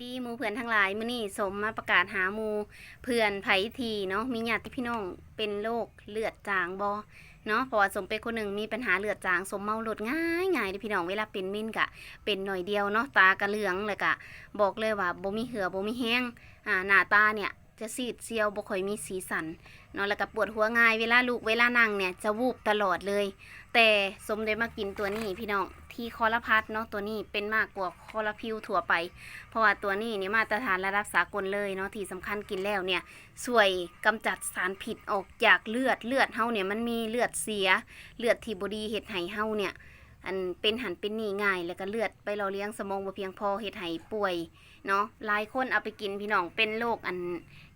ดีมูเพื่อนทั้งหลายมื้อนี้สมมาประกาศหามูเพื่อนไผทีเนาะมีญาติพี่น้องเป็นโรคเลือดจางบ่เนาะเพราะว่าสมเป็นคนหนึ่งมีปัญหาเลือดจางสมเมาหลดง่ายง่ายเด้พี่น้องเวลาเป็นมิ้นกะ เป็นหน่อยเดียวเนาะตากระเหลืองเลยกะ บอกเลยว่าบ่มีเหือบ่มีแห้งอ่าหน้าตาเนี่ย จะซีดเซียวบ่ค่อยมีสีสันเนาะแล้วก็ปวดหัวง่ายเวลาลูกเวลานั่งเนี่ยจะวูบตลอดเลย แต่สมได้มากินตัวนี้พี่น้องที่คอลพัดเนาะตัวนี้เป็นมากกว่าคอลพิวทั่วไป เพราะว่าตัวนี้เนี่ยมาตรฐานระดับสากลเลยเนาะที่สำคัญกินแล้วเนี่ยช่วยกำจัดสารพิษออกจากเลือดเลือดเฮาเนี่ยมันมีเลือดเสียเลือดที่บดีเฮ็ดให้เฮาเนี่ยอันเป็นหันเป็นหนีง่าย แล้วก็เลือดไปเราเลี้ยงสมองบ่เพียงพอเฮ็ดให้ป่วยเนาะหลายคนเอาไปกินพี่น้องเป็นโรคอัน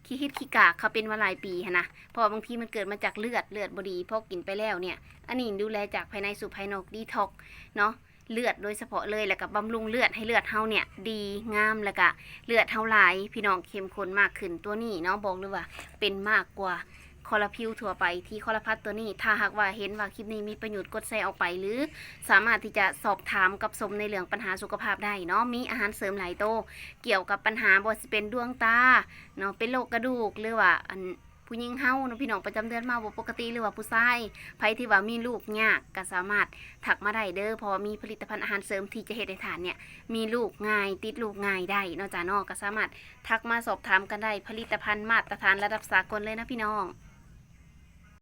ขี้คิดขี้กากเขาเป็นมาหลายปีหนะเพราะบางทีมันเกิดมาจากเลือดเลือดบดีพอกินไปแล้วเนี่ย อันนี้ดูแลจากภายในสู่ภายนอกดีท็อกเนาะเลือดโดยเฉพาะเลยแล้วก็บำรุงเลือดให้เลือดเฮาเนี่ยดีงามแล้วก็เลือดเฮาหลายพี่น้องเข้มข้นมากขึ้นตัวนี้เนาะบอกเลยว่าเป็นมากกว่า คอลลาพิวทั่วไปที่คอลลาพัดตัวนี้ ถ้าหากว่าเห็นว่าคลิปนี้มีประโยชน์กดแชร์ออกไป หรือสามารถที่จะสอบถามกับสมในเรื่องปัญหาสุขภาพได้เนาะมีอาหารเสริมหลายโต เกี่ยวกับปัญหาบ่สิเป็นดวงตาเนาะเป็นโรคกระดูกหรือว่าอันผู้หญิงเฮาเนาะพี่น้องประจำเดือนมาบ่ปกติหรือว่าผู้ชายใครที่ว่ามีลูกยากก็สามารถถักมาได้เด้อพราะว่ามีผลิตภัณฑ์อาหารเสริมที่จะเฮ็ดให้ทานเนี่ยมีลูกง่ายติดลูกง่ายได้นอกจากนอกก็สามารถทักมาสอบถามกันได้ผลิตภัณฑ์มาตรฐานระดับสากลเลยนะพี่น้อง